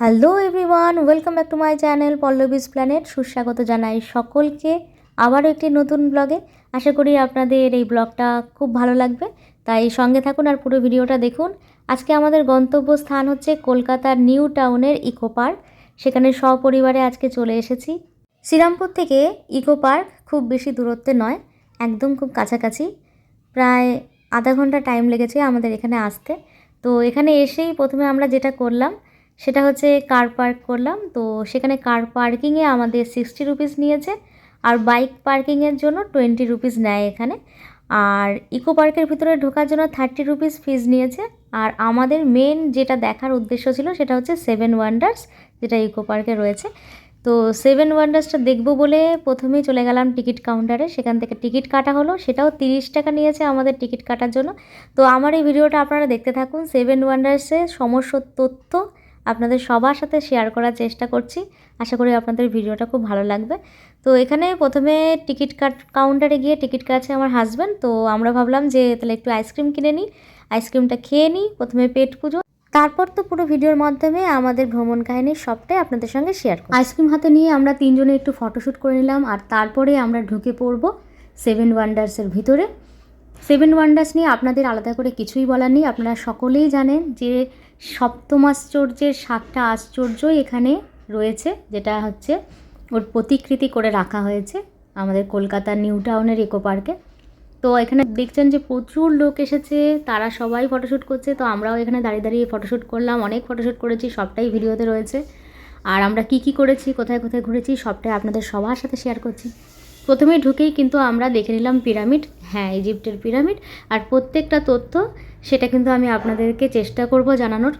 Hello everyone welcome back to my channel Pallavi's Planet সুস্বাগত জানাই সকলকে আবারও একটি নতুন ব্লগে আশা করি আপনাদের এই ব্লগটা খুব ভালো লাগবে। তাই সঙ্গে থাকুন আর পুরো ভিডিওটা দেখুন। আজকে আমাদের গন্তব্য স্থান হচ্ছে কলকাতার নিউ টাউনের ইকো পার্ক। সেখানে সপরিবারে আজকে চলে এসেছি। শ্রীরামপুর থেকে ইকো পার্ক খুব বেশি দূরত্বে নয়, একদম খুব কাছাকাছি। প্রায় আধা ঘণ্টা টাইম লেগেছে আমাদের এখানে আসতে। তো এখানে এসেই প্রথমে আমরা যেটা করলাম সেটা হচ্ছে কার পার্ক করলাম। তো সেখানে কার পার্কিংয়ে আমাদের সিক্সটি রুপিস নিয়েছে আর বাইক পার্কিংয়ের জন্য টোয়েন্টি রুপিস নেয় এখানে। আর ইকো পার্কের ভিতরে ঢোকার জন্য থার্টি রুপিস ফিজ নিয়েছে। আর আমাদের মেন যেটা দেখার উদ্দেশ্য ছিল সেটা হচ্ছে সেভেন ওয়ান্ডার্স যেটা ইকো পার্কে রয়েছে। তো সেভেন ওয়ান্ডার্সটা দেখব বলে প্রথমেই চলে গেলাম টিকিট কাউন্টারে সেখান থেকে টিকিট কাটা হলো। সেটাও তিরিশ টাকা নিয়েছে আমাদের টিকিট কাটার জন্য। তো আমার এই ভিডিওটা আপনারা দেখতে থাকুন। সেভেন ওয়ান্ডার্সের সমস্ত তথ্য আপনাদের সবার সাথে শেয়ার করার চেষ্টা করছি। আশা করি আপনাদের ভিডিওটা খুব ভালো লাগবে। তো এখানে প্রথমে টিকিট কাট কাউন্টারে গিয়ে টিকিট কাটছে আমার হাজব্যান্ড তো আমরা ভাবলাম যে তাহলে একটু আইসক্রিম কিনে নিই। আইসক্রিমটা খেয়ে নিই, প্রথমে পেট পুজো। তারপর তো পুরো ভিডিওর মাধ্যমে আমাদের ভ্রমণ কাহিনী সবটাই আপনাদের সঙ্গে শেয়ার করি আইসক্রিম হাতে নিয়ে আমরা তিনজনে একটু ফটোশ্যুট করে নিলাম, আর তারপরে আমরা ঢুকে পড়ব সেভেন ওয়ান্ডার্সের ভিতরে। সেভেন ওয়ান্ডার্স নিয়ে আপনাদের আলাদা করে কিছুই বলার নেই। আপনারা সকলেই জানেন যে সপ্তমাশ্চর্যের সাতটা আশ্চর্যই এখানে রয়েছে, যেটা হচ্ছে ওর প্রতিকৃতি করে রাখা হয়েছে আমাদের কলকাতার নিউ টাউনের ইকো পার্কে তো এখানে দেখছেন যে প্রচুর লোক এসেছে, তারা সবাই ফটোশ্যুট করছে। তো আমরাও এখানে দাঁড়িয়ে দাঁড়িয়ে ফটোশ্যুট করলাম, অনেক ফটোশ্যুট করেছি, সবটাই ভিডিওতে রয়েছে। আর আমরা কি কি করেছি, কোথায় কোথায় ঘুরেছি, সবটাই আপনাদের সবার সাথে শেয়ার করছি। প্রথমে ঢুকেই কিন্তু আমরা দেখে নিলাম পিরামিড। হ্যাঁ ইজিপ্টের পিরামিড। আর প্রত্যেকটা তথ্য সেটা কিন্তু আমি আপনাদেরকে চেষ্টা করব জানানোর।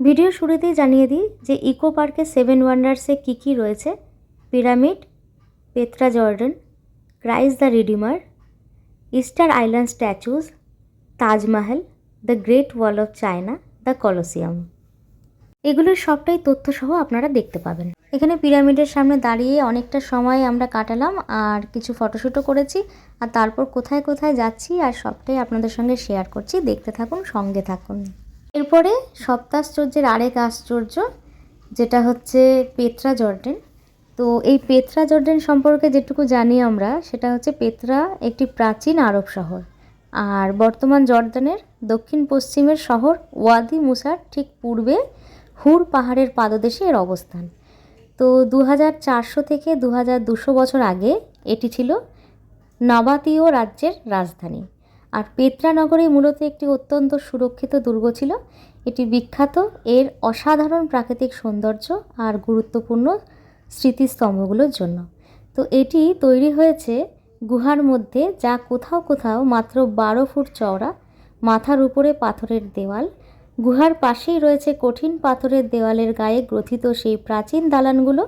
ভিডিও শুরুতেই জানিয়ে দিই যে ইকো পার্কে সেভেন ওয়ান্ডার্সে কী কী রয়েছে। Pyramid, Petra Jordan Christ the Redeemer, Easter Island statues Taj Mahal, the Great Wall of China, the Colosseum. এগুলোর সবটাই তথ্যসহ আপনারা দেখতে পাবেন। এখানে পিরামিডের সামনে দাঁড়িয়ে অনেকটা সময় আমরা কাটালাম আর কিছু ফটোশ্যুটও করেছি আর তারপর কোথায় কোথায় যাচ্ছি আর সবটাই আপনাদের সঙ্গে শেয়ার করছি। দেখতে থাকুন, সঙ্গে থাকুন। এরপরে সপ্তাশ্চর্যের আরেক আশ্চর্য, যেটা হচ্ছে পেত্রা জর্ডেন। তো এই পেত্রা জর্ডেন সম্পর্কে যেটুকু জানি আমরা, সেটা হচ্ছে পেত্রা একটি প্রাচীন আরব শহর আর বর্তমান জর্দানের দক্ষিণ পশ্চিমের শহর ওয়াদি মুসার ঠিক পূর্বে হুর পাহাড়ের পাদদেশে এর অবস্থান। তো দু থেকে দু বছর আগে এটি ছিল নবাতীয় রাজ্যের রাজধানী। আর পেত্রা নগরী মূলত একটি অত্যন্ত সুরক্ষিত দুর্গ ছিল। এটি বিখ্যাত। এর অসাধারণ প্রাকৃতিক সৌন্দর্য আর গুরুত্বপূর্ণ স্মৃতিস্তম্ভগুলোর জন্য। তো এটি তৈরি হয়েছে গুহার মধ্যে যা কোথাও কোথাও মাত্র বারো ফুট চওড়া, মাথার উপরে পাথরের দেওয়াল গুহার পাশেই রয়েছে কঠিন পাথরের দেওয়ালের গায়ে গ্রথিত সেই প্রাচীন দালানগুলো,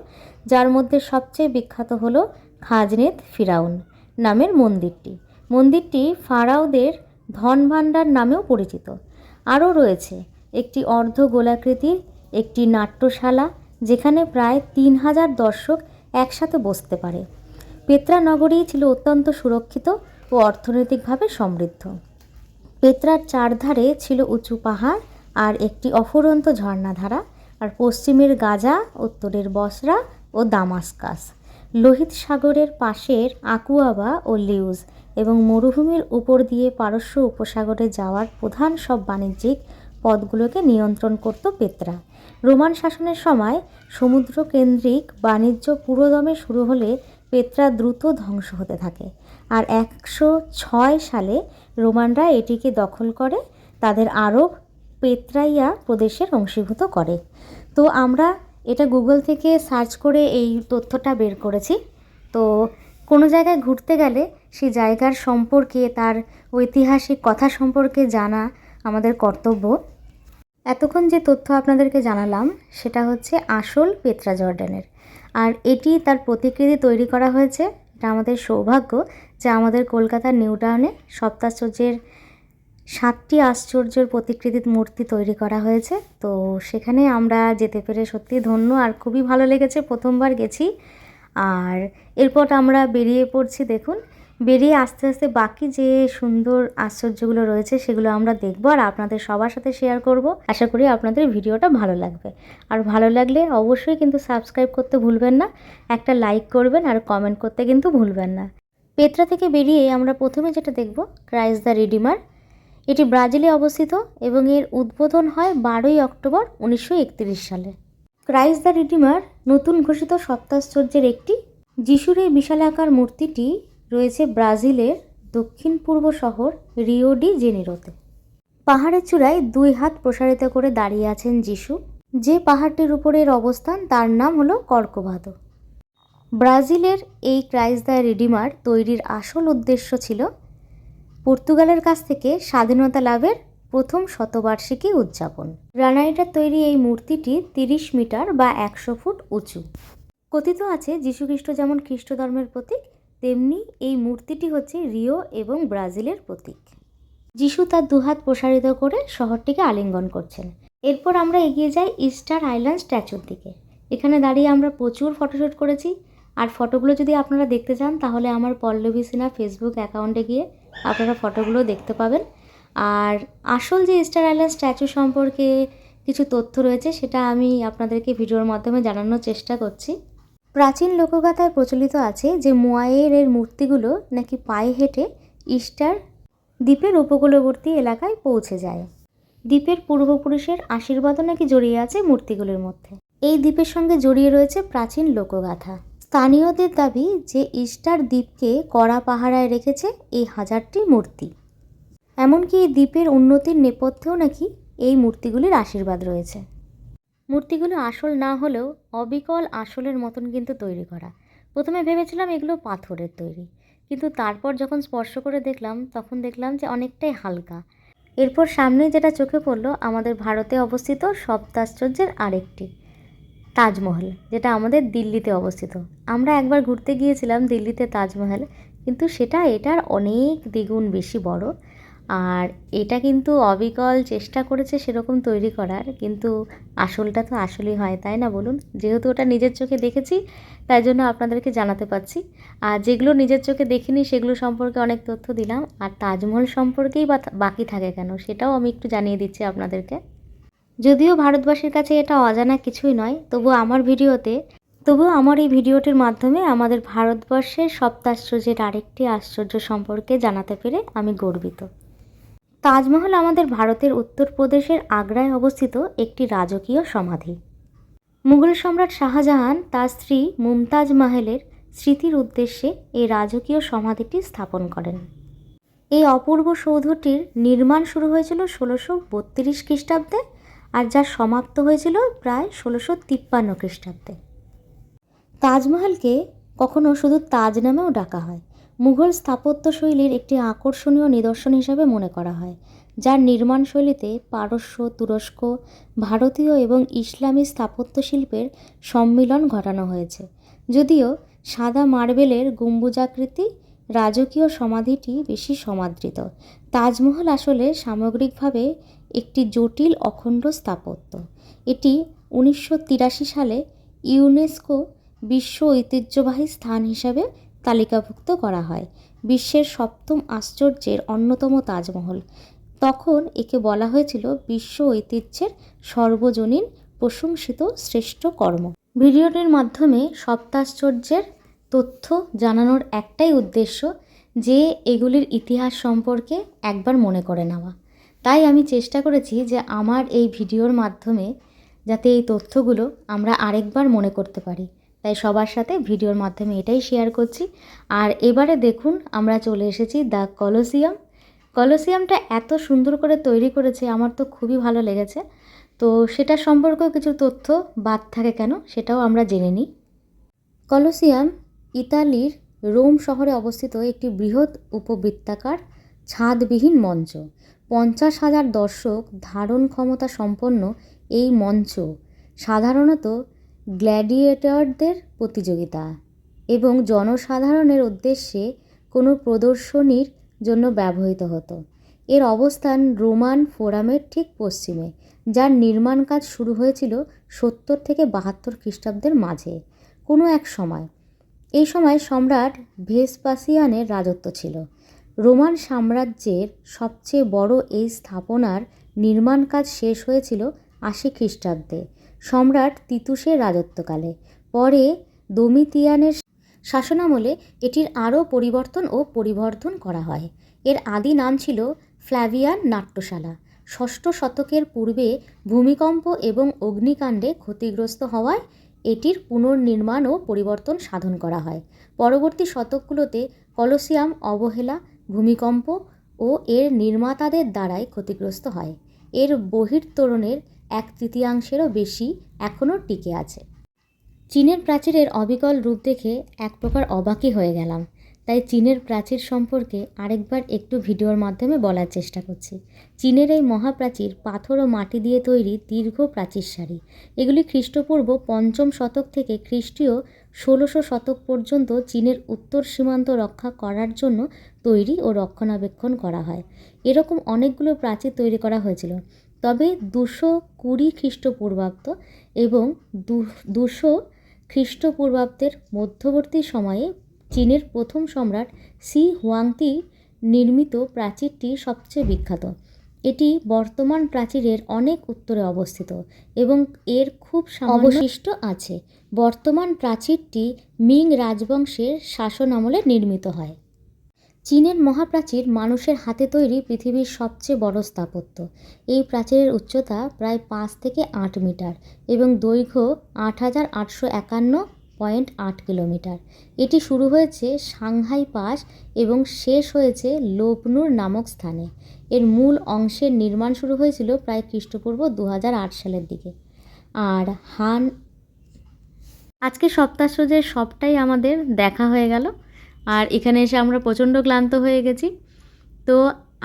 যার মধ্যে সবচেয়ে বিখ্যাত হল খাজনেত ফিরাউন নামের মন্দিরটি। মন্দিরটি ফারাওদের ধনভাণ্ডার নামেও পরিচিত। আরও রয়েছে একটি অর্ধ গোলাকৃতির একটি নাট্যশালা, যেখানে প্রায় তিন হাজার দর্শক একসাথে বসতে পারে। পেত্রা নগরী ছিল অত্যন্ত সুরক্ষিত ও অর্থনৈতিকভাবে সমৃদ্ধ। পেত্রার চারধারে ছিল উঁচু পাহাড় আর একটি অফুরন্ত ঝর্ণাধারা, আর পশ্চিমের গাজা, উত্তরের বসরা ও দামাস্কাস। লোহিত সাগরের পাশের আকুয়াবা ও লিউজ এবং মরুভূমির উপর দিয়ে পারস্য উপসাগরে যাওয়ার প্রধান সব বাণিজ্যিক পথগুলোকে নিয়ন্ত্রণ করত পেত্রা। রোমান শাসনের সময় সমুদ্র কেন্দ্রিক বাণিজ্য পুরোদমে শুরু হলে পেত্রা দ্রুত ধ্বংস হতে থাকে। আর একশো ছয় সালে রোমানরা এটিকে দখল করে, তাদের আরব পেত্রাইয়া প্রদেশের অংশীভূত করে। তো আমরা এটা গুগল থেকে সার্চ করে এই তথ্যটা বের করেছি। তো কোনো জায়গায় ঘুরতে গেলে সেই জায়গার সম্পর্কে, তার ঐতিহাসিক কথা সম্পর্কে জানা আমাদের কর্তব্য। এতক্ষণ যে তথ্য আপনাদেরকে জানালাম, সেটা হচ্ছে আসল পেত্রা জর্ডানের। আর এটি তার প্রতিকৃতি তৈরি করা হয়েছে। এটা আমাদের সৌভাগ্য যে আমাদের কলকাতার নিউ টাউনে সপ্তাশ্চর্যের সাতটি আশ্চর্যের প্রতিকৃতির মূর্তি তৈরি করা হয়েছে। তো সেখানে আমরা যেতে পেরে সত্যি ধন্য আর খুবই ভালো লেগেছে। প্রথমবার গেছি। আর এরপর আমরা বেরিয়ে পড়ছি, দেখুন। বেরিয়ে আস্তে আস্তে বাকি যে সুন্দর আশ্চর্যগুলো রয়েছে, সেগুলো আমরা দেখব আর আপনাদের সবার সাথে শেয়ার করব। আশা করি আপনাদের ভিডিওটা ভালো লাগবে। আর ভালো লাগলে অবশ্যই কিন্তু সাবস্ক্রাইব করতে ভুলবেন না, একটা লাইক করবেন আর কমেন্ট করতে কিন্তু ভুলবেন না। পেত্রা থেকে বেরিয়ে আমরা প্রথমে যেটা দেখব ক্রাইস দ্য রিডিমার এটি ব্রাজিলে অবস্থিত এবং এর উদ্বোধন হয় বারোই অক্টোবর উনিশশো একত্রিশ সালে। ক্রাইস দ্য রিডিমার নতুন ঘোষিত সপ্তাশ্চর্যের একটি যিশুর এই বিশালাকার মূর্তিটি রয়েছে ব্রাজিলের দক্ষিণ পূর্ব শহর রিও ডি জেনেরোতে। পাহাড়ের চূড়ায় দুই হাত প্রসারিত করে দাঁড়িয়ে আছেন যিশু। যে পাহাড়টির উপরের অবস্থান তার নাম হলো কর্কভাদো ব্রাজিলের এই ক্রাইস দ্য রিডিমার তৈরির আসল উদ্দেশ্য ছিল পর্তুগালের কাছ থেকে স্বাধীনতা লাভের প্রথম শতবার্ষিকী উদযাপন। গ্রানাইটের তৈরি এই মূর্তিটি তিরিশ মিটার বা একশো ফুট উঁচু। কথিত আছে, যীশুখ্রিস্ট যেমন খ্রিস্ট ধর্মের প্রতীক, তেমনি এই মূর্তিটি হচ্ছে রিও এবং ব্রাজিলের প্রতীক। যিশু তার দুহাত প্রসারিত করে শহরটিকে আলিঙ্গন করছেন। এরপর আমরা এগিয়ে যাই ইস্টার আইল্যান্ড স্ট্যাচুর দিকে। এখানে দাঁড়িয়ে আমরা প্রচুর ফটোশ্যুট করেছি। আর ফটোগুলো যদি আপনারা দেখতে চান, তাহলে আমার পল্লবী সিনহা ফেসবুক অ্যাকাউন্টে গিয়ে আপনারা ফটোগুলো দেখতে পাবেন। আর আসল যে ইস্টার আইল্যান্ড স্ট্যাচু সম্পর্কে কিছু তথ্য রয়েছে, সেটা আমি আপনাদেরকে ভিডিওর মাধ্যমে জানানোর চেষ্টা করছি। প্রাচীন লোকগাথায় প্রচলিত আছে যে মোয়াইয়ের এর মূর্তিগুলো নাকি পায়ে হেঁটে ইস্টার দ্বীপের উপকূলবর্তী এলাকায় পৌঁছে যায়। দ্বীপের পূর্বপুরুষের আশীর্বাদও নাকি জড়িয়ে আছে মূর্তিগুলোর মধ্যে। এই দ্বীপের সঙ্গে জড়িয়ে রয়েছে প্রাচীন লোকগাথা। স্থানীয়দের দাবি যে ইস্টার দ্বীপকে কড়া পাহারায় রেখেছে এই হাজারটি মূর্তি। এমনকি এই দ্বীপের উন্নতির নেপথ্যেও নাকি এই মূর্তিগুলির আশীর্বাদ রয়েছে। মূর্তিগুলো আসল না হলেও অবিকল আসলের মতন কিন্তু তৈরি করা। প্রথমে ভেবেছিলাম এগুলো পাথরের তৈরি। কিন্তু তারপর যখন স্পর্শ করে দেখলাম, তখন দেখলাম যে অনেকটাই হালকা। এরপর সামনে যেটা চোখে পড়ল, আমাদের ভারতে অবস্থিত সপ্তাশ্চর্যের আরেকটি তাজমহল, যেটা আমাদের দিল্লিতে অবস্থিত। আমরা একবার ঘুরতে গিয়েছিলাম দিল্লিতে তাজমহল, কিন্তু সেটা এটার অনেক দ্বিগুণ বেশি বড়। আর এটা কিন্তু অবিকল চেষ্টা করেছে সেরকম তৈরি করার, কিন্তু আসলটা তো আসলেই হয়, তাই না বলুন? যেহেতু ওটা নিজের চোখে দেখেছি, তাই জন্য আপনাদেরকে জানাতে পারছি। আর যেগুলো নিজের চোখে দেখিনি, সেগুলো সম্পর্কে অনেক তথ্য দিলাম। আর তাজমহল সম্পর্কেই বাকি থাকে কেন, সেটাও আমি একটু জানিয়ে দিচ্ছি আপনাদেরকে। যদিও ভারতবাসীর কাছে এটা অজানা কিছুই নয়, তবু আমার ভিডিওতে তবুও আমার এই ভিডিওটির মাধ্যমে আমাদের ভারতবর্ষের সপ্তাশ্চর্যের আরেকটি আশ্চর্য সম্পর্কে জানাতে পেরে আমি গর্বিত। তাজমহল আমাদের ভারতের উত্তরপ্রদেশের আগ্রায় অবস্থিত একটি রাজকীয় সমাধি। মুঘল সম্রাট শাহজাহান তার স্ত্রী মুমতাজ মাহেলের স্মৃতির উদ্দেশ্যে এই রাজকীয় সমাধিটি স্থাপন করেন। এই অপূর্ব সৌধটির নির্মাণ শুরু হয়েছিল ষোলোশো বত্রিশ খ্রিস্টাব্দে আর যা সমাপ্ত হয়েছিল প্রায় ষোলোশো তিপ্পান্ন খ্রিস্টাব্দে। তাজমহলকে কখনো শুধু তাজ নামেও ডাকা হয়। মুঘল স্থাপত্য শৈলীর একটি আকর্ষণীয় নিদর্শন হিসাবে মনে করা হয়, যার নির্মাণ শৈলীতে পারস্য, তুরস্ক, ভারতীয় এবং ইসলামী স্থাপত্য শিল্পের সম্মিলন ঘটানো হয়েছে। যদিও সাদা মার্বেলের গম্বুজাকৃতি রাজকীয় সমাধিটি বেশি সমাদৃত। তাজমহল আসলে সামগ্রিকভাবে একটি জটিল অখণ্ড স্থাপত্য। এটি উনিশশো তিরাশি সালে ইউনেস্কো বিশ্ব ঐতিহ্যবাহী স্থান হিসাবে তালিকাভুক্ত করা হয়, বিশ্বের সপ্তম আশ্চর্যের অন্যতম তাজমহল। তখন একে বলা হয়েছিল বিশ্ব ঐতিহ্যের সর্বজনীন প্রশংসিত শ্রেষ্ঠ কর্ম। ভিডিওটির মাধ্যমে সপ্তাশ্চর্যের তথ্য জানানোর একটাই উদ্দেশ্য যে এগুলির ইতিহাস সম্পর্কে একবার মনে করে নেওয়া। তাই আমি চেষ্টা করেছি যে আমার এই ভিডিওর মাধ্যমে যাতে এই তথ্যগুলো আমরা আরেকবার মনে করতে পারি। তাই সবার সাথে ভিডিওর মাধ্যমে এটাই শেয়ার করছি। আর এবারে দেখুন, আমরা চলে এসেছি দ্য কলোসিয়াম। কলোসিয়ামটা এত সুন্দর করে তৈরি করেছে, আমার তো খুবই ভালো লেগেছে। তো সেটা সম্পর্কেও কিছু তথ্য বাদ থাকে কেন, সেটাও আমরা জেনে নিই। কলোসিয়াম ইতালির রোম শহরে অবস্থিত একটি বৃহৎ উপবৃত্তাকার, ছাদবিহীন মঞ্চ। পঞ্চাশ হাজার দর্শক ধারণ ক্ষমতা সম্পন্ন এই মঞ্চ সাধারণত গ্ল্যাডিয়েটরদের প্রতিযোগিতা এবং জনসাধারণের উদ্দেশ্যে কোনো প্রদর্শনীর জন্য ব্যবহৃত হতো। এর অবস্থান রোমান ফোরামের ঠিক পশ্চিমে, যার নির্মাণ কাজ শুরু হয়েছিল সত্তর থেকে বাহাত্তর খ্রিস্টাব্দের মাঝে, কোনো এক সময়। এই সময় সম্রাট ভেসপাসিয়ানের রাজত্ব ছিল। রোমান সাম্রাজ্যের সবচেয়ে বড় এই স্থাপনার নির্মাণ কাজ শেষ হয়েছিল আশি খ্রিস্টাব্দে। সম্রাট তিতুসের রাজত্বকালে। পরে দমিতিয়ানের শাসনামলে এটির আরও পরিবর্তন ও পরিবর্ধন করা হয়। এর আদি নাম ছিল ফ্ল্যাভিয়ান নাট্যশালা। ষষ্ঠ শতকের পূর্বে ভূমিকম্প এবং অগ্নিকাণ্ডে ক্ষতিগ্রস্ত হওয়ায় এটির পুনর্নির্মাণ ও পরিবর্তন সাধন করা হয়। পরবর্তী শতকগুলোতে কলোসিয়াম, অবহেলা ভূমিকম্প ও এর নির্মাতাদের দ্বারাই ক্ষতিগ্রস্ত হয়। এর বহির্তোরণের এক তৃতীয়াংশেরও বেশি এখনও টিকে আছে। চীনের প্রাচীরের অবিকল রূপ দেখে এক প্রকার অবাকই হয়ে গেলাম। তাই চীনের প্রাচীর সম্পর্কে আরেকবার একটু ভিডিওর মাধ্যমে বলার চেষ্টা করছি। চীনের এই মহাপ্রাচীর পাথর ও মাটি দিয়ে তৈরি দীর্ঘ প্রাচীর সারি। এগুলি খ্রিস্টপূর্ব পঞ্চম শতক থেকে খ্রিস্টীয় ষোলোশো শতক পর্যন্ত চীনের উত্তর সীমান্ত রক্ষা করার জন্য তৈরি ও রক্ষণাবেক্ষণ করা হয়। এরকম অনেকগুলো প্রাচীর তৈরি করা হয়েছিল। তবে দুশো কুড়ি খ্রিস্টপূর্বাব্দ এবং দুশো খ্রিস্টপূর্বাব্দের মধ্যবর্তী সময়ে চীনের প্রথম সম্রাট সি হুয়াংতি নির্মিত প্রাচীরটি সবচেয়ে বিখ্যাত। এটি বর্তমান প্রাচীরের অনেক উত্তরে অবস্থিত এবং এর খুব অবশিষ্ট আছে। বর্তমান প্রাচীরটি মিং রাজবংশের শাসন আমলে নির্মিত হয়। চীনের মহাপ্রাচীর মানুষের হাতে তৈরি পৃথিবীর সবচেয়ে বড় স্থাপত্য। এই প্রাচীরের উচ্চতা প্রায় পাঁচ থেকে আট মিটার এবং দৈর্ঘ্য আট হাজার আটশো একান্ন পয়েন্ট আট কিলোমিটার। এটি শুরু হয়েছে সাংহাই পাস এবং শেষ হয়েছে লোপনুর নামক স্থানে। এর মূল অংশের নির্মাণ শুরু হয়েছিল প্রায় খ্রিস্টপূর্ব দু হাজার আট সালের দিকে। আর হান আজকে সপ্তাহসজ্জের সবটাই আমাদের দেখা হয়ে গেল। আর এখানে এসে আমরা প্রচণ্ড ক্লান্ত হয়ে গেছি। তো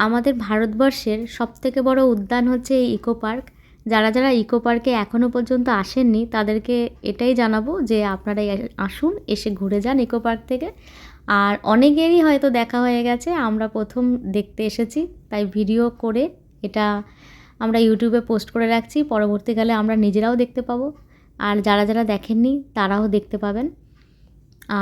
আমাদের ভারতবর্ষের সবথেকে বড় উদ্যান হচ্ছে এই ইকো পার্ক। যারা যারা ইকো পার্কে এখনও পর্যন্ত আসেননি, তাদেরকে এটাই জানাব যে আপনারা আসুন, এসে ঘুরে যান ইকো পার্ক থেকে। আর অনেকেরই হয়তো দেখা হয়ে গেছে, আমরা প্রথম দেখতে এসেছি, তাই ভিডিও করে এটা আমরা ইউটিউবে পোস্ট করে রাখছি, পরবর্তীকালে আমরা নিজেরাও দেখতে পাবো। আর যারা যারা দেখেননি, তারাও দেখতে পাবেন।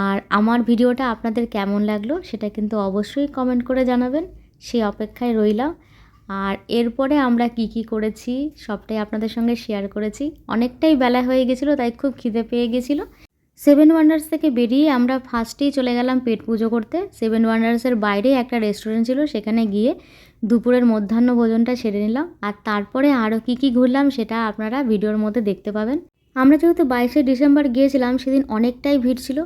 আর আমার ভিডিওটা আপনাদের কেমন লাগল, সেটা কিন্তু অবশ্যই কমেন্ট করে জানাবেন। সেই অপেক্ষায় রইলাম। আর এরপরে আমরা কি কি করেছি সবটাই আপনাদের সঙ্গে শেয়ার করেছি। অনেকটাই বেলা হয়ে গেছিল, তাই খুব খিদে পেয়ে গেছিল। সেভেন ওয়ান্ডার্স থেকে বেরিয়ে আমরা ফার্স্টেই চলে গেলাম পেট পুজো করতে। সেভেন ওয়ান্ডার্সের বাইরে একটা রেস্টুরেন্ট ছিল, সেখানে গিয়ে দুপুরের মধ্যাহ্ন ভোজনটা সেরে নিলাম। আর তারপরে আরও কী কী ঘুরলাম সেটা আপনারা ভিডিওর মধ্যে দেখতে পাবেন। আমরা যেহেতু বাইশে ডিসেম্বর গিয়েছিলাম, সেদিন অনেকটাই ভিড় ছিল।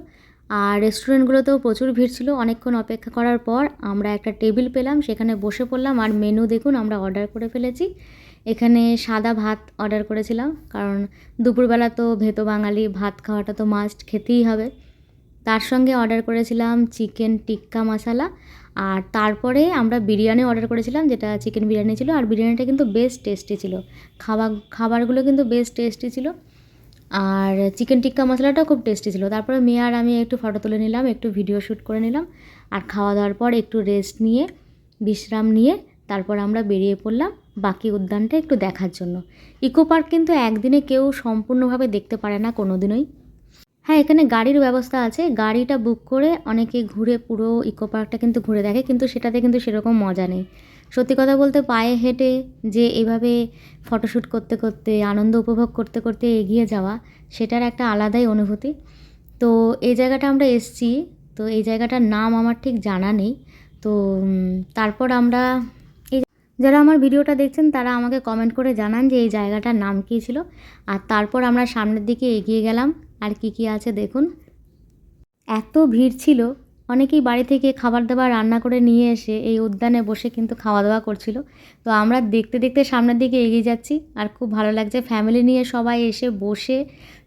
আর রেস্টুরেন্টগুলোতেও প্রচুর ভিড় ছিল। অনেকক্ষণ অপেক্ষা করার পর আমরা একটা টেবিল পেলাম, সেখানে বসে পড়লাম আর মেনু দেখুন আমরা অর্ডার করে ফেলেছি। এখানে সাদা ভাত অর্ডার করেছিলাম, কারণ দুপুরবেলা তো ভেতো বাঙালি, ভাত খাওয়াটা তো মাস্ট খেতেই হবে। তার সঙ্গে অর্ডার করেছিলাম চিকেন টিক্কা মশালা আর তারপরে আমরা বিরিয়ানি অর্ডার করেছিলাম, যেটা চিকেন বিরিয়ানি ছিল, আর বিরিয়ানিটা কিন্তু বেশ টেস্টি ছিল। খাবার খাবারগুলো কিন্তু বেশ টেস্টি ছিল। আর চিকেন টিক্কা মশলাটাও খুব টেস্টি ছিল। তারপরে মেয়ে আর আমি একটু ফটো তুলে নিলাম, একটু ভিডিও শ্যুট করে নিলাম। আর খাওয়া দাওয়ার পর একটু রেস্ট নিয়ে, বিশ্রাম নিয়ে তারপর আমরা বেরিয়ে পড়লাম বাকি উদ্যানটা একটু দেখার জন্য। ইকো পার্ক কিন্তু একদিনে কেউ সম্পূর্ণভাবে দেখতে পারে না কোনো দিনই হ্যাঁ এখানে গাড়ির ব্যবস্থা আছে। গাড়িটা বুক করে অনেকে ঘুরে পুরো ইকো পার্কটা কিন্তু ঘুরে দেখে, কিন্তু সেটাতে কিন্তু সেরকম মজা নেই। সত্যি কথা বলতে পায়ে হেঁটে যে এভাবে ফটোশ্যুট করতে করতে, আনন্দ উপভোগ করতে করতে এগিয়ে যাওয়া, সেটার একটা আলাদাই অনুভূতি। তো এই জায়গাটা আমরা এসছি, তো এই জায়গাটার নাম আমার ঠিক জানা নেই। তো তারপর আমরা এই যারা আমার ভিডিওটা দেখছেন, তারা আমাকে কমেন্ট করে জানান যে এই জায়গাটার নাম কী ছিল। আর তারপর আমরা সামনের দিকে এগিয়ে গেলাম, আর কি কি আছে দেখুন। এত ভিড় ছিল অনেকেই বাড়ি থেকে খাবার দাবার রান্না করে নিয়ে এসে এই উদ্যানে বসে কিন্তু খাওয়া দাওয়া করছিল। তো আমরা দেখতে দেখতে সামনের দিকে এগিয়ে যাচ্ছি আর খুব ভালো লাগছে ফ্যামিলি নিয়ে সবাই এসে বসে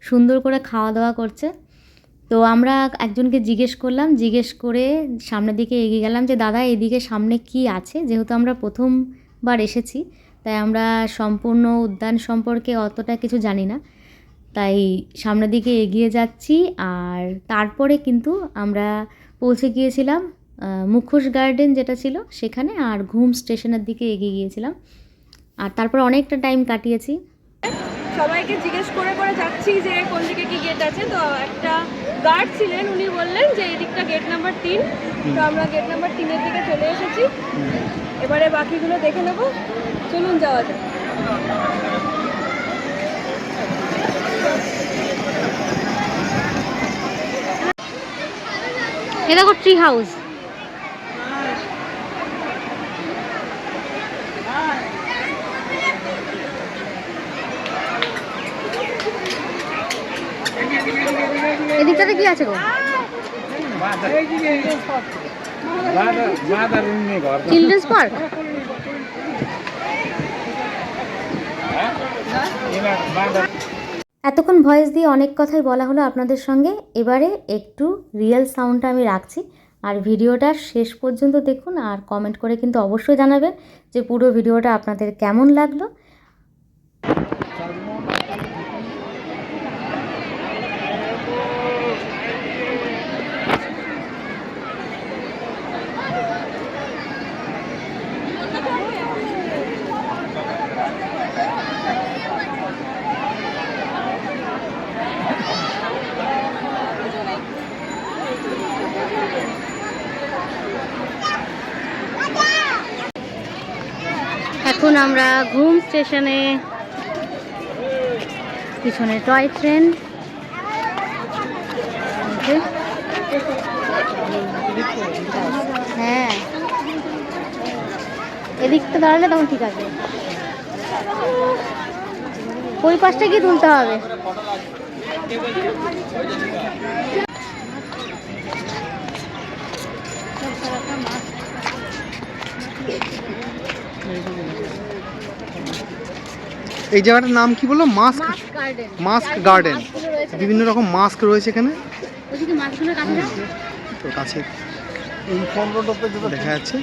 সুন্দর করে খাওয়া দাওয়া করছে। তো আমরা একজনকে জিজ্ঞেস করলাম, জিজ্ঞেস করে সামনের দিকে এগিয়ে গেলাম যে, দাদা, এদিকে সামনে কি আছে? যেহেতু আমরা প্রথমবার এসেছি, তাই আমরা সম্পূর্ণ উদ্যান সম্পর্কে অতটা কিছু জানি না। তাই সামনের দিকে এগিয়ে যাচ্ছি আর তারপরে কিন্তু আমরা পৌঁছে গিয়েছিলাম মুখোশ গার্ডেন যেটা ছিল সেখানে আর ঘুম স্টেশনের দিকে এগিয়ে গিয়েছিলাম। আর তারপর অনেকটা টাইম কাটিয়েছি। সবাইকে জিজ্ঞেস করে করে যাচ্ছি যে কোন দিকে কি গেট আছে। তো একটা গার্ড ছিলেন, উনি বললেন যে এদিকটা গেট নাম্বার তিন। তো আমরা গেট নাম্বার তিনের দিকে চলে এসেছি। এবারে বাকিগুলো দেখে নেব। চলুন যাওয়া যাক। এ দেখো ট্রি হাউস এদিকটাতে কি আছে গো? চিলড্রেন্স পার্ক এতক্ষণ ভয়েস দিয়ে অনেক কথাই বলা হলো আপনাদের সঙ্গে। এবারে একটু রিয়েল সাউন্ডটা আমি রাখছি। আর ভিডিওটা শেষ পর্যন্ত দেখুন আর কমেন্ট করে কিন্তু অবশ্যই জানাবেন যে পুরো ভিডিওটা আপনাদের কেমন লাগল। এখন আমরা ঘুম স্টেশনে। পিছনে টয় ট্রেন। হ্যাঁ। এদিকটা দাঁড়ালে তখন ঠিক আছে। ওই পাশটা গিয়ে তুলতে হবে। এই জায়গাটার নাম কি বলল? মাস্ক? Mask garden. বিভিন্ন রকম মাস্ক রয়েছে এখানে। তো কাছে। দেখা যাচ্ছে।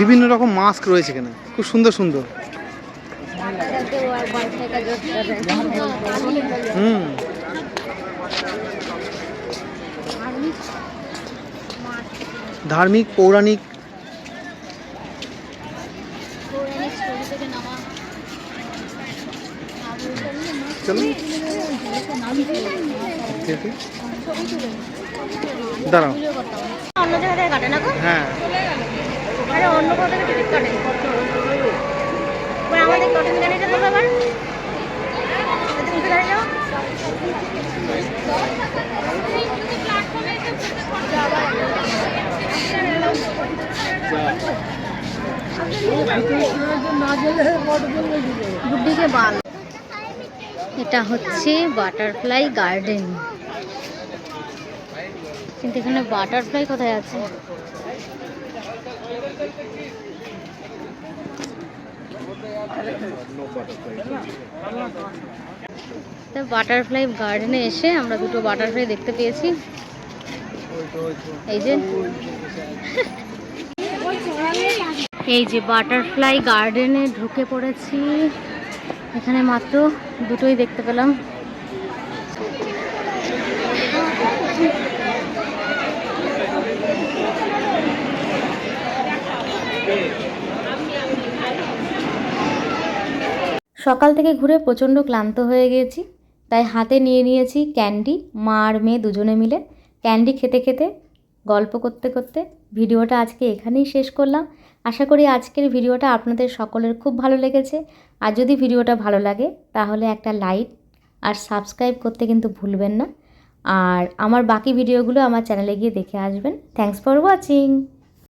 বিভিন্ন রকম মাস্ক রয়েছে এখানে। খুব সুন্দর সুন্দর। হুম। ধার্মিক পৌরাণিক. দাঁড়াও। হ্যাঁ। অন্য যাও এটা হচ্ছে বাটারফ্লাই গার্ডেন। কিন্তু এখানে বাটারফ্লাই কোথায় আছে? বাটারফ্লাই গার্ডেনে এসে আমরা দুটো বাটারফ্লাই দেখতে পেয়েছি। এই যে। এই যে বাটারফ্লাই গার্ডেনে ঢুকে পড়েছি। এখানে মাত্র দুটোই দেখতে পেলাম। সকাল থেকে ঘুরে প্রচণ্ড ক্লান্ত হয়ে গিয়েছি। তাই হাতে নিয়ে নিয়েছি ক্যান্ডি, মা আর মেয়ে দুজনে মিলে। ক্যান্ডি খেতে খেতে, গল্প করতে করতে ভিডিওটা আজকে এখানেই শেষ করলাম। আশা করি আজকের ভিডিওটা আপনাদের সকলের খুব ভালো লেগেছে। আর যদি ভিডিওটা ভালো লাগে, তাহলে একটা লাইক আর সাবস্ক্রাইব করতে কিন্তু ভুলবেন না। আর আমার বাকি ভিডিওগুলো আমার চ্যানেলে গিয়ে দেখে আসবেন। Thanks for watching.